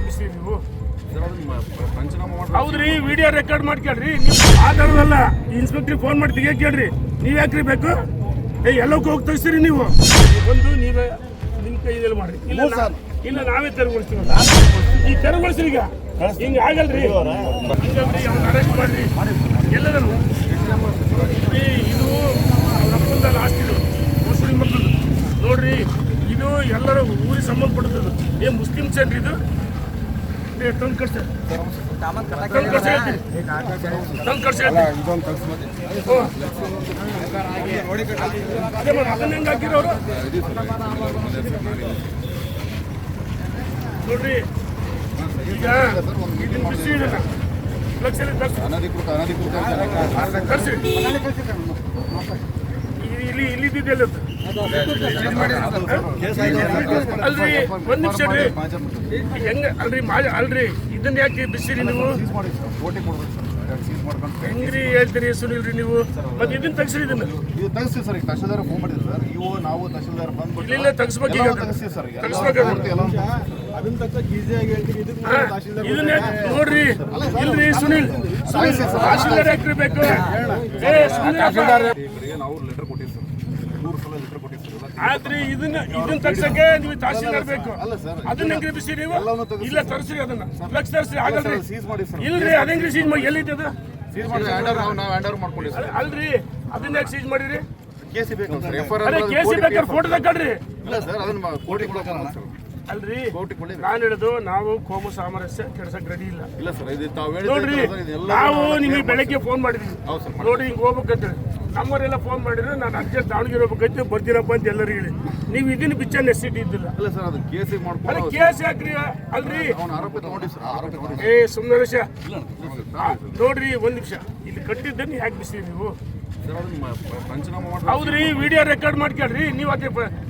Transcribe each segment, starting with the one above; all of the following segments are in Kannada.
ಯಾಕೆ ನೀವು ಹೌದ್ರಿ ವಿಡಿಯೋ ರೆಕಾರ್ಡ್ ಮಾಡ್ಕೇಳ್ರಿ ನೀವು ಆಧಾರದಲ್ಲ ಇನ್ಸ್ಪೆಕ್ಟ್ರಿಗೆ ಫೋನ್ ಮಾಡಿ ತೆಗಿಯಕ್ಕೆ ಕೇಳ್ರಿ? ನೀವು ಯಾಕ್ರಿ ಬೇಕು? ಏ ಎಲ್ಲಕ್ಕೂ ಹೋಗಿ ತೆಗಿಸ್ತೀರಿ ನೀವು? ಒಂದು ನೀವೇ ನಿಮ್ಮ ಕೈಯಲ್ಲಿ ಮಾಡ್ರಿ ಇಲ್ಲ ಸರ್. ಇಲ್ಲ ನಾವೇ ತೆರವುಗೊಳಿಸ್ತೀವಲ್ಲ ಈ ತೆರವುಗೊಳಿಸ್ರಿ ಈಗ. ಹಿಂಗೆ ಆಗಲ್ರಿ. ಹಂಗಲ್ರಿ ಅವ್ನ ಅರೆಸ್ಟ್ ಮಾಡ್ರಿ. ಎಲ್ಲದನ್ನು ಏ, ಇದು ಅವ್ರ ಅಪ್ಪಂದಲ್ಲ ಆಸ್ತಿ ಇದು ಮುಸ್ಲಿಂ ಮಕ್ಕಳು ನೋಡ್ರಿ ಇದು ಎಲ್ಲರ ಊರಿಗೆ ಸಂಬಂಧಪಡುತ್ತದೆ ಏ ಮುಸ್ಲಿಮ್ಸ್ ಏನ್ರಿ ಇದು ಏ ಕಟ್ಸ ಕಟ್ಸ ಕಟ್ಸ ನೋಡ್ರಿ ಈಗ ಅನಧಿಕೃತ ಅನಧಿಕೃತ ತರ್ಸಿ ಇಲ್ಲಿ ಇಲ್ಲಿ ಇದ್ದಿದ್ದೆಲ್ಲ ಅಲ್ರಿ ಒಂದ್ ನಿಮಿಷ ರೀ ಹೆಂಗ ಅಲ್ರಿ ಮಾ ಅಲ್ರಿ. ಇದನ್ನ ಯಾಕೆ ಬಿಸಿರಿ ನೀವು? ಹೆಂಗ್ರಿ ಹೇಳ್ತೀರಿ ಸುನಿಲ್ರಿ ನೀವು? ಮತ್ತೆ ಇದನ್ನ ತೆಗ್ಸ್ರಿ ಇದನ್ನ. ಇದು ತೆಗಿಸ್ತೀವಿ ಸರ್ ಈಗ ತಹಶೀಲ್ದಾರ್ ಫೋನ್ ಮಾಡಿದ್ರು ಸರ್. ಇವು ನಾವು ತಹಶೀಲ್ದಾರ್ ಬಂದ್ಬಿಟ್ಟು ಇಲ್ಲ ತೆಗಿಸ್ಬೇಕು ಈಗ. ತೆಗಿಸ್ತೀವಿ ಸರ್ ಇದನ್ನ ನೋಡ್ರಿ ಇಲ್ರಿ ಸುನಿಲ್. ಸುನಿಲ್ ತಹಶೀಲ್ದಾರ್ ಯಾಕ್ರಿ ಬೇಕು ಏ ಸುನಿಲ್ ಬರೀ ನಾವು ಲೆಟರ್ ಕೊಟ್ಟಿವಿ ಸರ್ ನೂರು ಸಲ ಲೆಟರ್ ಕೊಟ್ಟಿವಿ ಸರ್ ಎಲ್ಲ ಆದ್ರೆ ಇದನ್ನ ಇದನ್ನ ತಗ್ಸಕ್ಕೆ ನೀವು ತಹಸೀಲ್ದಾರ್ ಬೇಕು. ಅಲ್ಲ ಸರ್. ಅದನ್ನ ಹೆಂಗ್ ಬಿಸಿ ನೀವು? ಇಲ್ಲ ತರ್ಸ್ರಿ ಅದನ್ನ. ಲಕ್ಷ ತರ್ಸ್ರಿ ಆಗಲ್ರಿ. ಸೀಸ್ ಮಾಡಿ ಸರ್. ಇಲ್ರಿ ಅದೇಂಗ್ರಿ ಸೀಜ್ ಮಾಡಿ? ಎಲ್ಲಿದೆ ಅದು? ಅಲ್ರಿ ಅದನ್ನ ಯಾಕೆ ಸೀಜ್ ಮಾಡಿರಿ? ಕೇಸಿ ಬೇಕು ಸರ್ ಕೇಸಿ ಬೇಕಾದ್ರೆ ಫೋಟೋ ತಗೊಳ್ರಿ ಅದನ್ನ ಅಲ್ರಿ ನಾನು ಹೇಳುದು ನಾವು ಕೋಮು ಸಾಮರಸ್ಯ ಕೆಡ್ಸಕ್ ರೆಡಿ ಇಲ್ಲ. ಇಲ್ಲ ಸರ್ ಇದು ತಾವು ನೋಡ್ರಿ ಇದೆಲ್ಲ ನಾವು ನಿಮಗೆ ಬೆಳಗ್ಗೆ ಫೋನ್ ಮಾಡಿದ್ವಿ. ಹೌದು ಸರ್ ನೋಡಿ ಹಿಂಗೆ ಹೋಗ್ಬೇಕಂತೇಳಿ ನಮ್ಮವರೆಲ್ಲ ಫೋನ್ ಮಾಡಿದ್ರೆ ನಾನು ಅರ್ಜೆಂಟ್ ದಾವಣಗೆರೆ ಹೋಗ್ಬೇಕಂತ ಬರ್ತೀರಪ್ಪ ಅಂತ ಎಲ್ಲರೂ ಹೇಳಿ. ನೀವು ಇದನ್ನ ಬಿಚ್ಚ ನೆಸಿಟಿ ಇದ್ದಿಲ್ಲ. ಇಲ್ಲ ಸರ್ ಅದು ಕೇಸಿಗೆ ಮಾಡ್ಕೊಂಡು ಕೇಸ್ ಯಾಕ್ರಿ ಅಲ್ರಿ? ಅವ್ನ ಆರೋಪ ತಗೊಂಡಿ ಸರ್ ಆರೋಪ ತಗೊಂಡಿ ಏ ಸುಮ್ಮನೆ ನೋಡ್ರಿ ಒಂದ್ ನಿಮಿಷ. ಇಲ್ಲಿ ಕಟ್ಟಿದ್ದನ್ನು ಯಾಕೆ ಬಿಸಿ ನೀವು? ಸರ್ ಅದನ್ನ ಮ- ಪಂಚನಾಮ ಮಾಡ್ಬೇಕು ಹೌದ್ರಿ ವಿಡಿಯೋ ರೆಕಾರ್ಡ್ ಮಾಡ್ಕೊಳ್ರಿ. ನೀವು ಅದೇ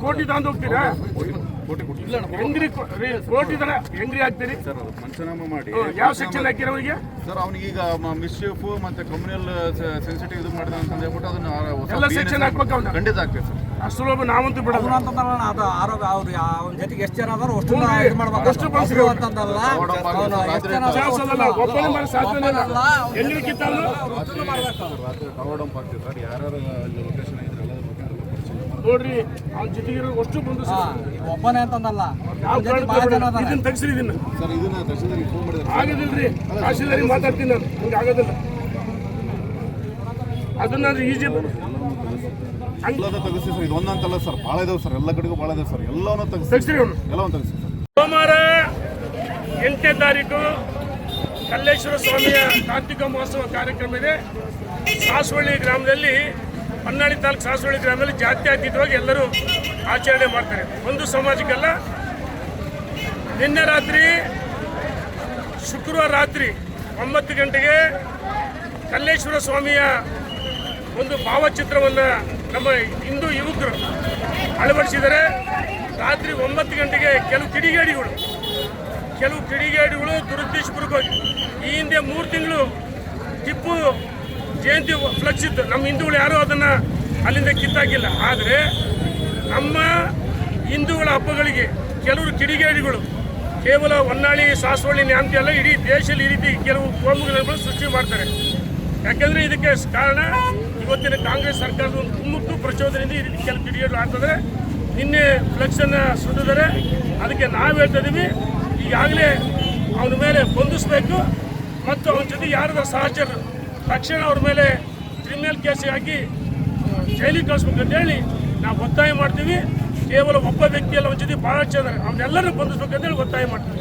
ಕೋಟಿ ತಂದು ಹೋಗ್ತೀರಾ? ಕೋಟಿ ಹೆಂಗ್ರಿ ಕೋಟಿ ತರ ಹೆಂಗ್ರಿ ಹಾಕ್ತೀರಿ ಸರ್ ಅದು ಪಂಚನಾಮ ಮಾಡಿ ಯಾವ ಸೆಕ್ಷನ್ ಹಾಕಿರೋ ಅವರಿಗೆ ಸರ್ ಅವನಿಗೆ ಈಗ ಮಿಸ್ಚೀಫ್ ಮತ್ತೆ ಕಮ್ಯುನಲ್ ಸೆನ್ಸಿಟಿವ್ ಇದು ಮಾಡಿದ ಅಂತ ಹೇಳ್ಬಿಟ್ಟು ಅದನ್ನ ಎಲ್ಲ ಸೆಕ್ಷನ್ ಹಾಕ್ಬೇಕು ಅವ್ನ. ಖಂಡಿತ ಆಗ್ತದೆ ಸರ್ ಸುಲಭ ನಾವಂತೂ ಬಿಡೋದು ಅಂತಂದ್ರಲ್ಲ ಅದು ಆರೋಗ್ಯ ಅವ್ರು ಅವನ ಜೊತೆಗೆ ಎಷ್ಟು ಜನ ಅದಾರ ಅಷ್ಟು. ಇದು ಮಾಡ್ಬೇಕು ಅಷ್ಟು ಬಳಸ್ರಿ. ಅಂತಂದಲ್ಲ ಅವನು ಎಷ್ಟು ಜನ ಅದಾರ ಶಾಸನಲ್ಲ ಒಬ್ಬನೇ ಮಾಡಿ ಸಾಧ್ಯನೇ ಇಲ್ಲ ಹೆಂಗ್ರಿ ಕಿತ್ತಲ್ಲ ರಾತ್ರಿ ಟವರ್ ಡಂಪ್ ಆಗ್ತದೆ ಸರ್ ಅಲ್ಲಿ ಎಲ್ಲ ಲೊಕೇಶನ್ ನೋಡ್ರಿ ಅವ್ನ ಜೊತೆಗೆ ಅಷ್ಟು ಬಂದು ಒಬ್ಬನೇ ಅಂತಂದಲ್ಲ. ಇದನ್ನ ತೆಗ್ಸ್ರಿ ಇದನ್ನ. ಸರ್ ಇದನ್ನ ತಹಶೀಲ್ದಾರ್ ಫೋನ್ ಮಾಡಿದ್ರೆ ಆಗೋದಿಲ್ರಿ ತಹಶೀಲ್ದಾರಿಗೆ ಮಾತಾಡ್ತೀನಿ ನಾನು. ಹಂಗೆ ಆಗೋದಿಲ್ಲ. ಅದನ್ನ ಈಜಿ ಎಲ್ಲದ ತೆಗಿಸಿ ಸರ್ ಇದು ಒಂದಂತಲ್ಲ ಸರ್. ಭಾಳ ಇದಾವೆ ಸರ್. ಎಲ್ಲ ಕಡೆಗೂ ಭಾಳ ಇದಾವೆ ಸರ್. ಎಲ್ಲವನ್ನೂ ತೆಗಿಸಿ ತೆಗ್ಸ್ರಿ ಅವನು. ಎಲ್ಲವನ್ನೂ ತೆಗಿಸಿ ಸರ್. ಸೋಮವಾರ ಎಂಟನೇ ತಾರೀಕು ಕಲ್ಲೇಶ್ವರ ಸ್ವಾಮಿಯ ಕಾರ್ತಿಕ ಮಹೋತ್ಸವ ಕಾರ್ಯಕ್ರಮ ಇದೆ. ಸಾಸವಳ್ಳಿ ಗ್ರಾಮದಲ್ಲಿ ಹೊನ್ನಾಳಿ ತಾಲೂಕು ಸಾಸವಳ್ಳಿ ಗ್ರಾಮದಲ್ಲಿ ಜಾತ್ಯತೀತವಾಗಿ ಎಲ್ಲರೂ ಆಚರಣೆ ಮಾಡ್ತಾರೆ. ಒಂದು ಸಮಾಜಕ್ಕೆಲ್ಲ ನಿನ್ನೆ ರಾತ್ರಿ, ಶುಕ್ರವಾರ ರಾತ್ರಿ ಒಂಬತ್ತು ಗಂಟೆಗೆ ಕಲ್ಲೇಶ್ವರ ಸ್ವಾಮಿಯ ಒಂದು ಭಾವಚಿತ್ರವನ್ನು ನಮ್ಮ ಹಿಂದೂ ಯುವಕರು ಅಳವಡಿಸಿದರೆ ರಾತ್ರಿ ಒಂಬತ್ತು ಗಂಟೆಗೆ ಕೆಲವು ಕಿಡಿಗೇಡಿಗಳು ಕೆಲವು ಕಿಡಿಗೇಡಿಗಳು ದುರುದ್ದೇಶಪೂರ್ವಕವಾಗಿ ಈ ಹಿಂದೆ ಮೂರು ತಿಂಗಳು ಟಿಪ್ಪು ಜಯಂತಿ ಫ್ಲೆಕ್ಸ್ ಇತ್ತು. ನಮ್ಮ ಹಿಂದೂಗಳು ಯಾರೂ ಅದನ್ನು ಅಲ್ಲಿಂದ ಕಿತ್ತಾಕಿಲ್ಲ ಆದರೆ ನಮ್ಮ ಹಿಂದೂಗಳ ಹಬ್ಬಗಳಿಗೆ ಕೆಲವರು ಕಿಡಿಗೇಡಿಗಳು, ಕೇವಲ ಹೊನ್ನಾಳಿ, ಸಾಸವಳ್ಳಿ ನ್ಯಾಮತಿ ಅಲ್ಲ, ಇಡೀ ದೇಶದಲ್ಲಿ ಈ ರೀತಿ ಕೆಲವು ಕೋಮುಗಳು ಸೃಷ್ಟಿ ಮಾಡ್ತಾರೆ. ಯಾಕೆಂದರೆ ಇದಕ್ಕೆ ಕಾರಣ ಇವತ್ತಿನ ಕಾಂಗ್ರೆಸ್ ಸರ್ಕಾರದ ಒಂದು ಕುಮ್ಮಕ್ಕು ಪ್ರಚೋದನೆಯಿಂದ ಈ ರೀತಿ ಕೆಲವು ಕಿಡಿಗೇಡು ಆಗ್ತದೆ. ನಿನ್ನೆ ಫ್ಲೆಕ್ಸನ್ನು ಸುಡಿದರೆ ಅದಕ್ಕೆ ನಾವು ಹೇಳ್ತಾ ಇದ್ದೀವಿ ಈಗಾಗಲೇ ಅವನ ಮೇಲೆ ಬಂಧಿಸಬೇಕು ಮತ್ತು ಅವನ ಜೊತೆ ಯಾರದ ಸಹಚರರು ತಕ್ಷಣ ಅವ್ರ ಮೇಲೆ ಕ್ರಿಮಿನಲ್ ಕೇಸ್ ಹಾಕಿ ಜೈಲಿಗೆ ಕಳಿಸ್ಬೇಕು ಅಂತ ಹೇಳಿ ನಾವು ಒತ್ತಾಯ ಮಾಡ್ತೀವಿ. ಕೇವಲ ಒಬ್ಬ ವ್ಯಕ್ತಿಯಲ್ಲ ಜೊತೆ ಬಹಳ ಜನ ಅವನ್ನೆಲ್ಲರೂ ಬಂಧಿಸ್ಬೇಕು ಅಂತ ಹೇಳಿ ಒತ್ತಾಯ ಮಾಡ್ತೀವಿ.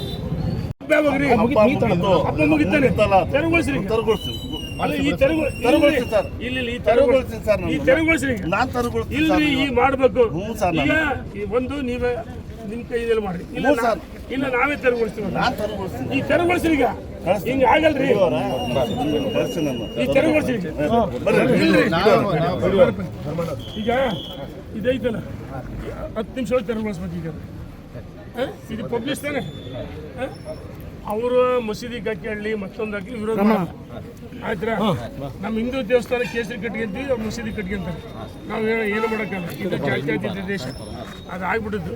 ಇಲ್ಲಿ ಈ ಮಾಡ್ಬೇಕು. ಈಗ ಈ ಒಂದು ನೀವೇ ನಿಮ್ ಕೈಯಲ್ಲಿ ಮಾಡಿ ಇಲ್ಲ ನಾವೇ ತೆರವುಗೊಳಿಸ್ತೀವಿ. ಈ ತೆರವುಗೊಳಿಸ್ರಿ ಈಗ. ಹಿಂಗ ಆಗಲ್ರಿ. ಈಗ ಇದೈತಲ್ಲ. ಹತ್ತು ನಿಮಿಷ ಒಳಗೆ ತೆರವುಗೊಳಿಸ್ಬೇಕು ಈಗ? ಇದು ಪಬ್ಲಿಷ್ ತಾನೆ? ಅವರು ಮಸೀದಿ ಹಾಕಿ ಮತ್ತೊಂದು ಹಾಕಿ ವಿರೋಧ. ಆಯ್ತಾ ನಮ್ಮ ಹಿಂದೂ ದೇವಸ್ಥಾನ ಕೇಸರಿ ಕಟ್ಕೊಂತೀವಿ ಅವ್ರು ಮಸೀದಿ ಕಟ್ಕೊಂತಾರೆ ನಾವು ಏನು ಏನು ಮಾಡೋಕ್ಕಲ್ಲ. ಇದು ಜಾತ್ಯತೀತ ದೇಶ. ಅದು ಆಗ್ಬಿಟ್ಟಿದ್ದು.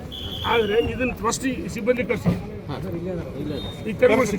ಆದರೆ ಇದನ್ನು ಫಸ್ಟ್ ಸಿಬ್ಬಂದಿ ಕಳಿಸಿ ಈಗ ತೆರವುಗೊಳಿಸಿ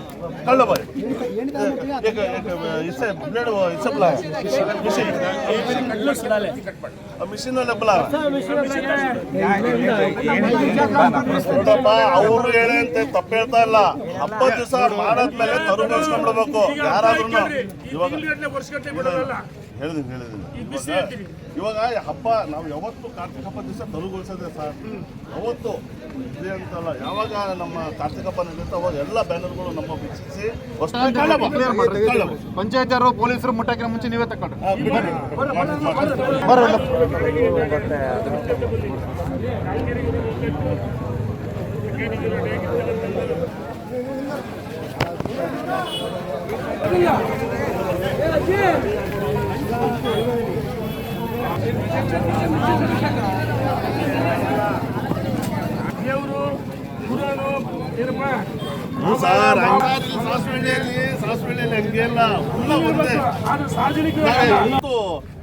ಕಳ್ಳ ಬಾರಿ ಮಿಷಿನ್. ಅವ್ರು ಹೇಳಂತೆ ತಪ್ಪು ಹೇಳ್ತಾ ಇಲ್ಲ. ಹಬ್ಬದ ದಿವಸ ಮಾಡಾದ್ಮೇಲೆ ತರು ಬಳಸ್ಕೊಂಡ್ಬಿಡ್ಬೇಕು ಯಾರಾದ್ರೂ ಹೇಳಿದೀನಿ ಹೇಳಿದೀನಿ ಇವಾಗ ಹಬ್ಬ ನಾವು ಯಾವತ್ತು ಕಾರ್ತಿಕ ಹಬ್ಬ ದಿವಸ ತರುಗೊಳಿಸೋದೆ ಸರ್ ಅವತ್ತು ಇದೆ ಅಂತಲ್ಲ. ಯಾವಾಗ ನಮ್ಮ ಕಾರ್ತಿಕ ಹಬ್ಬ ನಡೆಯುತ್ತೆ ಅವಾಗ ಎಲ್ಲ ಬ್ಯಾನರ್ಗಳು ನಮ್ಮ ಮಾಡ್ರಿ ಪಂಚಾಯತ್ ಪೊಲೀಸರು ಮುಟ್ಟಕ್ಕೆ ಮುಂಚೆ ನೀವೇ ತಕೊಂಡ್ರಿ ಬರ್ರಿ ಎಲ್ಲ. ದೇವರು ಗುರುಗಳು ಏನಪ್ಪ ಸಾಸ್ವಳ್ಳಿಯಲ್ಲಿ ಹಂಗೆಲ್ಲ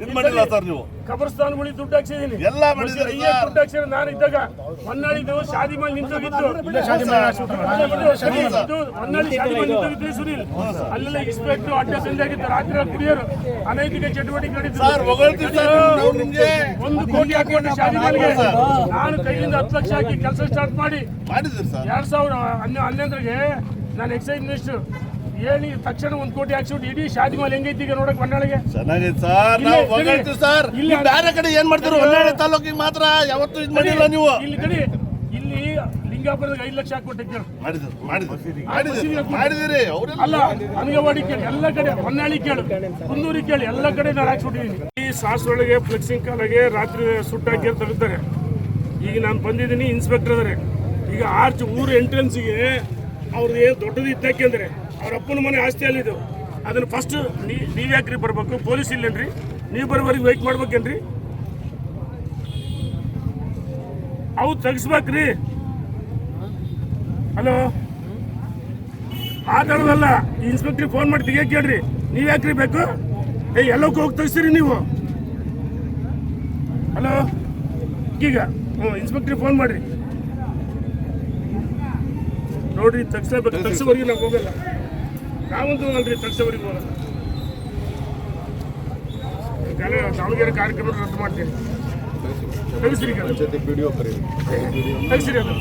ಇದು ಮಾಡಿಲ್ಲ ಸರ್ ನೀವು ಕಬರ್ಸ್ತಾನ್ಗಳಿಗೆ ದುಡ್ಡು ಹಾಕ್ಸಿದೀನಿ ಎಲ್ಲ. ದುಡ್ಡು ಹಾಕ್ಸಿದ್ರೆ ನಾನು ಇದ್ದಾಗ ಹೊನ್ನಾಳಿದು ಶಾದಿ ಮಾಡಿ ನಿಂತೋಗಿತ್ತು ಹೊನ್ನಾಳಿ ಶಾದಿ ಮಾಡಿ ನಿಂತೋಗಿದ್ದು ಸುನೀಲ್ ಅಲ್ಲೆಲ್ಲ ಇನ್ಸ್ಪೆಕ್ಟರ್ ಅಡ್ಡ ಸಂಜೆ ಆಗಿತ್ತು ರಾತ್ರಿ ಕುಡಿಯೋರು ಅನೈತಿಕ ಚಟುವಟಿಕೆ ಸರ್ ಒಂದು ಕೋಟಿ ಹಾಕೊಂಡು ಶಾದಿ ಮನೆಗೆ ನಾನು ಕೈಯಿಂದ ಹತ್ತು ಲಕ್ಷ ಹಾಕಿ ಕೆಲಸ ಸ್ಟಾರ್ಟ್ ಮಾಡಿ ಎರಡ್ ಸಾವಿರ ಹನ್ನೆ ಹನ್ನೊಂದರಿಗೆ ನಾನು ಎಕ್ಸೈಸ್ ಮಿನಿಸ್ಟರ್ ಹೇಳಿ ತಕ್ಷಣ ಒಂದು ಕೋಟಿ ಹಾಕ್ಸ್ಬಿಟ್ಟು ಇಡೀ ಶಾದಿ ಮೇಲೆ ಹೆಂಗೈತಿ ಈಗ ನೋಡಕ್ ಹೊನ್ನಾಳಿಗೆ ಚೆನ್ನಾಗಿದೆ ಸರ್ ನಾವು ಇಲ್ಲಿ- ಹೊಗಳ್ತೀವಿ ಸರ್. ಇಲ್ಲಿ- ಇಲ್ಲಿ ಬೇರೆ ಕಡೆ ಏನ್ ಮಾಡ್ತೀರಿ ಹೊನ್ನಾಳಿ ತಾಲೂಕಿಗೆ ಮಾತ್ರ ಯಾವತ್ತೂ ಇದು ಮಾಡಿಲ್ಲ ನೀವು. ಇಲ್ಲಿ ಕಡೆ ಇಲ್ಲಿ ಲಿಂಗಾಪುರದಾಗ ಐದು ಲಕ್ಷ ಹಾಕ್ಬಿಟ್ಟಿದ್ದೆ ಮಾಡಿದ್ರು ಮಾಡಿದ್ರು. ಮಾಡಿದಿರಿ. ಮಾಡಿದಿರಿ ಅವರೆಲ್ಲ ಅಲ್ಲ ಅನಗವಾಡಿ ಕೇಳಿ ಎಲ್ಲ ಕಡೆ ಹೊನ್ನಾಳಿ ಕೇಳು ಕುಂದೂರಿ ಕೇಳಿ ಎಲ್ಲ ಕಡೆ ನಾನು ಹಾಕ್ಸ್ಬಿಟ್ಟಿದ್ದೀನಿ. ಈ ಸಾಸೊಳಗೆ ಫ್ಲೆಕ್ಸಿಂಗ್ ಕಾಲಾಗೆ ರಾತ್ರಿ ಸುಟ್ಟಾಕಿ ತೆಗಿತಾರೆ ಈಗ ನಾನು ಬಂದಿದ್ದೀನಿ ಇನ್ಸ್ಪೆಕ್ಟರ್ ಅದಾರೆ. ಈಗ ಆರ್ಚ್ ಊರು ಎಂಟ್ರೆನ್ಸಿಗೆ ಅವ್ರದ್ದು ಏನು ದೊಡ್ಡದು ಇದ್ದಕ್ಕೆ ಅಂದ್ರೆ ಅವ್ರ ಅಪ್ಪನ ಮನೆ ಆಸ್ತಿ ಅಲ್ಲಿದು ಅದನ್ನ ಫಸ್ಟ್ ನೀವು ಯಾಕ್ರಿ ಬರ್ಬೇಕು? ಪೊಲೀಸ್ ಇಲ್ಲೇನ್ರಿ? ನೀವು ಬರೋವರೆಗೆ ವೆಯ್ಟ್ ಮಾಡ್ಬೇಕೇನ್ರಿ? ಅವು ತೆಗಿಸ್ಬೇಕ್ರಿ. ಹಲೋ ಮಾತಾಡೋದಲ್ಲ ಇನ್ಸ್ಪೆಕ್ಟ್ರಿಗೆ ಫೋನ್ ಮಾಡಿ ತೆಗಿಯಕ್ಕೆ ಕೇಳ್ರಿ. ನೀವು ಯಾಕ್ರಿ ಬೇಕು? ಏ ಎಲ್ಲಕ್ಕೂ ಹೋಗಿ ತೆಗಿಸ್ತೀರಿ ನೀವು? ಹಲೋ ಈಗ ಹ್ಞೂ ಇನ್ಸ್ಪೆಕ್ಟ್ರಿಗೆ ಫೋನ್ ಮಾಡಿರಿ. ನೋಡ್ರಿ ತಗ್ಸಬೇಕು ತಗ್ಸೋವರೆಗೆ ನಾವು ಹೋಗಲ್ಲ. ನಾವಂತೂ ಅಲ್ರಿ ತಗ್ಸೋವರೆಗೆ ಹೋಗಲ್ಲ ಕಾಲ- ದಾವಣಗೆರೆ ಕಾರ್ಯಕ್ರಮ ರದ್ದು ಮಾಡ್ತೀನಿ ತೆಗಿಸ್ರಿ ಈಗ ಅದು. ಜೊತೆ ವಿಡಿಯೋ ಕರೀರಿ ತೆಗಿಸ್ರಿ ಅದು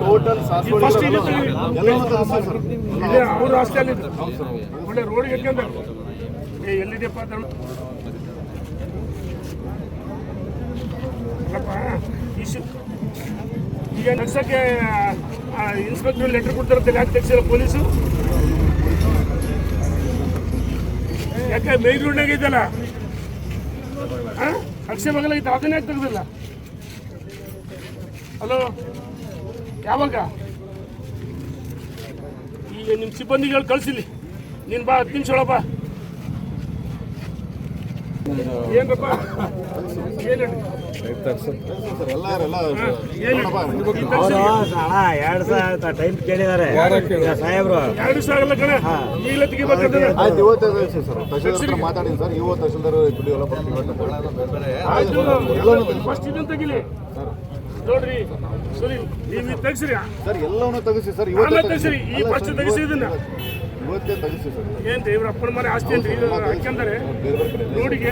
ಟೋಟಲ್ ಈ first ಇದು ತೆಗೀರಿ. ಎಲ್ಲವನ್ನೂ ತೆಗೆಸ್ತೀವಿ ಸರ್ ಇಲ್ಲೇ ಅವ್ರ ಆಸ್ತಿ ಅಲ್ಲಿದ್ದು ಒಳ್ಳೆ ರೋಡ್ಗೆ ಇಟ್ಕೊಂಡ ಏ ಎಲ್ಲಿದೆಯಪ್ಪ ಅಂತ ಹೇಳು. ಅಲ್ಲಪ್ಪ, ಈ ಶಿ- ಈಗ ನಡ್ಸೋಕ್ಕೆ ಇನ್ಸ್ಪೆಕ್ಟರ್ ಲೆಟರ್ ಕೊಡ್ತಾರಂತೆ ಯಾಕೆ ತೆಗ್ಸಿಲ್ಲ ಪೊಲೀಸು. ಯಾಕೆ ಮೇನ್ ರೋಡ್ನಾಗ ಇದಲ್ಲ ಅಕ್ಷಯ ಮಗಲ ಐತೆ ಅದನ್ನೇ ಯಾಕೆ ತೆಗ್ದಿಲ್ಲ ಹಲೋ ಯಾವಾಗ? ಈಗ ನಿಮ್ಮ ಸಿಬ್ಬಂದಿಗಳು ಕಳಿಸಿಲಿ ನೀನು ಬಾ, ಹತ್ತು ನಿಮಿಷ ಹೇಳಪ್ಪ ಏನಪ್ಪ ಏನು ಸರ್ ಎಲ್ಲರೆಲ್ಲ ಏನು ಎರಡು ಸಾವಿರ ಟೈಮ್ ಕೇಳಿದ್ದಾರೆ ಸಾಹೇಬ್ರು ಎರಡು ಇವತ್ತು ಸರ್ ಇವತ್ತು ತಹಶೀಲ್ದಾರ್ ನೋಡ್ರಿ ಸರಿ. ನೀವು ತೆಗಿಸ್ರಿ ಸರ್ ಎಲ್ಲವನ್ನೂ ತೆಗಿಸಿ ಸರ್. ಇವತ್ತು ತೆಗ್ಸಿರಿ ಈ ಫಸ್ಟ್ ತೆಗಿಸಿ ಇದನ್ನ. ಇವತ್ತೇ ತೆಗಿಸಿ ಸರ್. ಏನ್ರಿ ಇವ್ರ ಅಪ್ಪನ ಮನೆ ಆಸ್ತಿ ಏನ್ರಿ? ಕಡೆ ನೋಡಿಗೆ?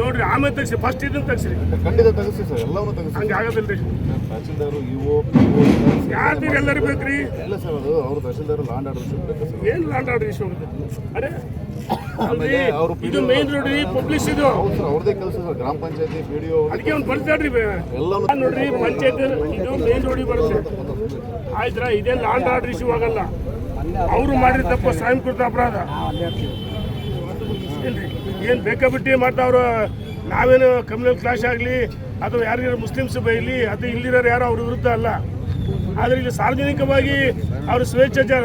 ನೋಡ್ರಿ ಆಮೇಲೆ ತಗಸಿ ಫಸ್ಟ್ ಇದನ್ನ ರೀ ಖಂಡಿತ ತೆಗಿಸಿ ಸರ್ ಎಲ್ಲವನ್ನೂ ತೆಗಿಸಿ ಹಂಗೆ ಆಗೋದಿಲ್ರಿ. ತಹಸೀಲ್ದಾರು ಇಒ ಯಾರು ಎಲ್ಲರೂ ಬೇಕ್ರಿ? ಎಲ್ಲ ಸರ್ ಅದು ಅವ್ರು ತಹಸೀಲ್ದಾರು ಲ್ಯಾಂಡ್ ಆರ್ಡರ್ ಏನು ಸರ್? ಏನ್ ಲ್ಯಾಂಡ್ ಆರ್ಡರ್ ಇಶ್ಯೂ ಅರೆ ಅವ್ರು ಇದು ಮೇನ್ ರೋಡ್ ಪಬ್ಲಿಷ್ ಇದು. ಅವ್ರದೇ ಕೆಲಸ ಸರ್ ಗ್ರಾಮ ಪಂಚಾಯತಿ ಪಿ ಡಿ ಅದಕ್ಕೆ ಒಂದು ಬರ್ತಾಡ್ರಿ ಎಲ್ಲ ನೋಡ್ರಿ ಪಂಚಾಯತ್ ಇದು ಮೇನ್ ರೋಡಿಗೆ ಬರುತ್ತೆ. ಆಯ್ತಾ ಇದೇ ಲ್ಯಾಂಡ್ ಆರ್ಡರ್ ಇಶ್ಯೂ ಆಗಲ್ಲ. ಅವರು ಮಾಡಿದ ತಪ್ಪು ಸಾಯಂಕೃತ ಅಪರಾಧ. ಇಲ್ರಿ. ಏನು ಮಾಡ್ತಾ ಮಾಡ್ತಾವ್ರು? ನಾವೇನು ಕಮ್ಯುನಲ್ ಕ್ಲಾಶ್ ಆಗಲಿ, ಅಥವಾ ಯಾರಿಗಾರು ಮುಸ್ಲಿಮ್ಸ್ ಬೈಲಿ ಅದು ಇಲ್ಲಿರೋರು ಯಾರು ಅವ್ರ ವಿರುದ್ಧ ಅಲ್ಲ. ಆದರೆ ಇಲ್ಲಿ ಸಾರ್ವಜನಿಕವಾಗಿ ಅವರು ಸ್ವೇಚ್ಛಾಚಾರ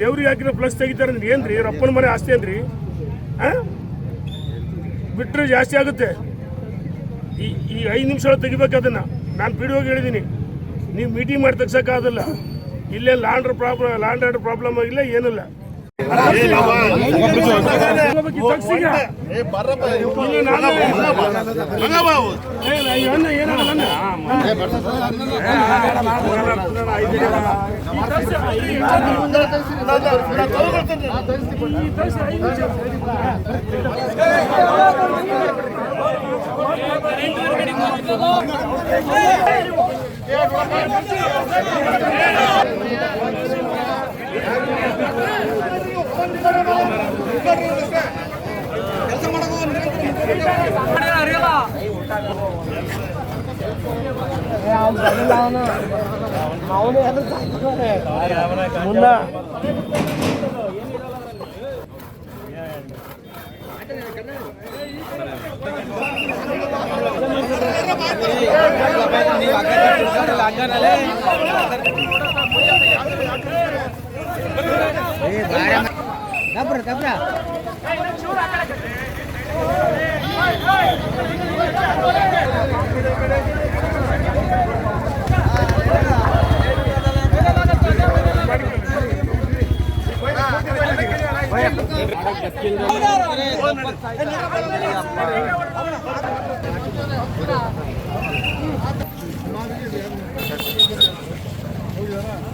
ದೇವ್ರಿಗೆ ಹಾಕಿರೋ ಪ್ಲಸ್ ತೆಗಿತಾರೆ. ಏನ್ರಿ? ಅಪ್ಪನ ಮನೆ ಆಸ್ತಿ ಅಂದ್ರಿ ಬಿಟ್ಟರೆ ಜಾಸ್ತಿ ಆಗುತ್ತೆ. ಈ ಈ ಐದು ನಿಮಿಷ ತೆಗಿಬೇಕು ಅದನ್ನು. ನಾನು ಪಿ ಡಿ ಹೇಳಿದ್ದೀನಿ ನೀವು ಮೀಟಿಂಗ್ ಮಾಡಿ ತೆಗ್ಸೋಕ್ಕಾಗಲ್ಲ ಇಲ್ಲೇ land problem land order problem ಇಲ್ಲ ಏನಿಲ್ಲ ಏನಾಗಲ್ಲ ಕೆಲಸ ಮಾಡೋ ಅವನು ಅವನು ಎಲ್ಲ ಮುಂದ తప్పరా తప్పరా